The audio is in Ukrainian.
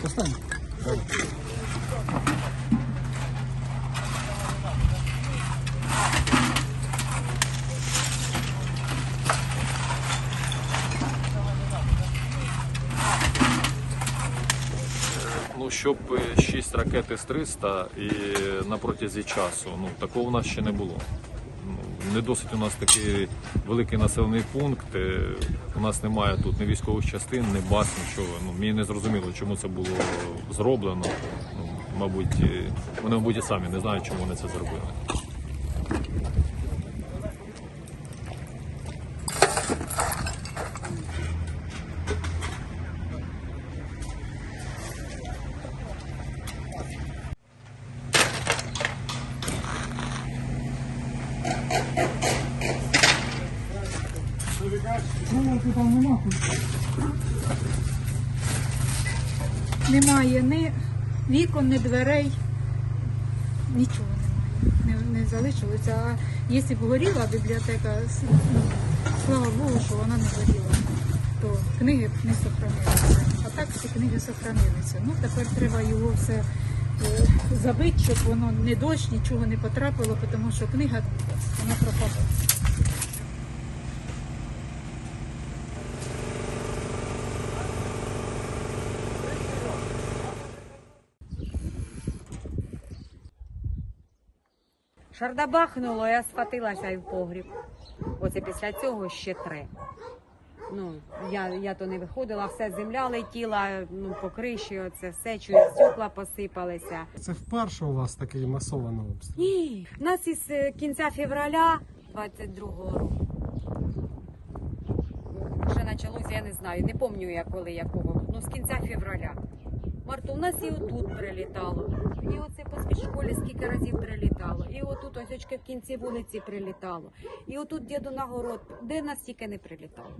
Поставимо. Ну, щоб 6 ракет С-300 і на протязі часу, ну такого у нас ще не було. Не досить у нас такий великий населений пункт. е, У нас немає тут ні військових частин, ні баз, нічого. Ну, мені не зрозуміло, чому це було зроблено. Ну, мабуть, е, вони, мабуть, самі не знають, чому вони це зробили. Немає ні вікон, ні дверей, нічого немає. Не, не залишилося. А якщо б горіла бібліотека, ну, слава Богу, що вона не горіла, то книги б не сохранилися. А так всі книги сохранилися. Ну тепер треба його все забити, щоб воно не дощ, нічого не потрапило, тому що книга вона пропаде. Шардабахнуло, я схватилася і в погріб. Оце після цього ще три. Ну, я, я то не виходила, все земля летіла, ну, по криші, оце все, чую, стекла посипалися. Це вперше у вас такий масований обстріл? Ні, у нас із е, кінця февраля 22-го року. Вже почалося, я не знаю, не пам'ятаю я коли якого. Ну, з кінця февраля. Марту, у нас і отут прилітало. І оце по школі скільки разів прилітало. І отут очки в кінці вулиці прилітало. І отут діду на город, де нас тільки не прилітало.